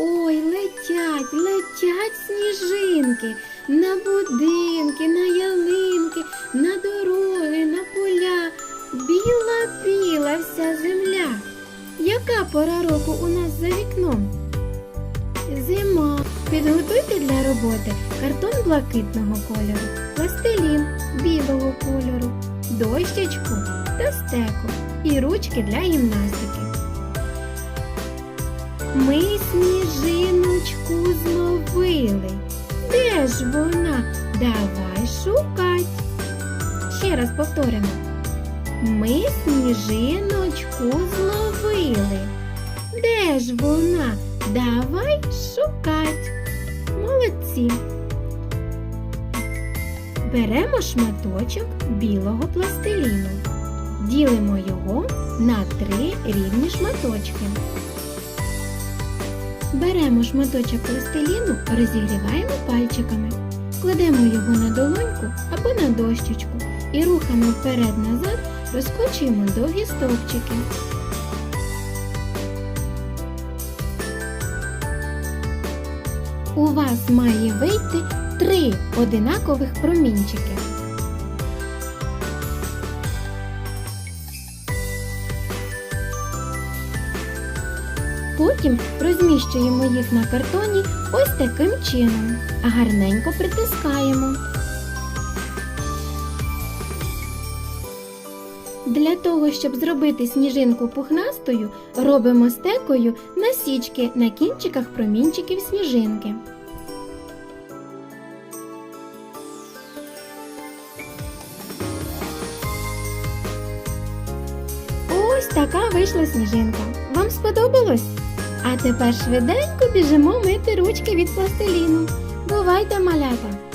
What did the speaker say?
Ой, летять, летять сніжинки на будинки, на ялинки, на дороги, на поля. Біла біла вся земля. Яка пора року у нас за вікном? Зима. Підготуйте для роботи картон блакитного кольору, пластилін білого кольору, дощечку та стеку і ручки для гімнастики. Ми сніжиночку зловили. Де ж вона? Давай шукать. Ще раз повторимо. Ми сніжиночку зловили. Де ж вона? Давай шукать. Молодці. Беремо шматочок білого пластиліну. Ділимо його на три рівні шматочки. Беремо шматочок пластиліну, розігріваємо пальчиками. Кладемо його на долоньку або на дощечку і рухами вперед-назад розкочуємо довгі стовпчики. У вас має вийти три одинакових промінчики. Потім розміщуємо їх на картоні ось таким чином, гарненько притискаємо. Для того, щоб зробити сніжинку пухнастою, робимо стекою насічки на кінчиках промінчиків сніжинки. Ось така вийшла сніжинка. Вам сподобалось? А тепер швиденько біжимо мити ручки від пластиліну. Бувайте, малята!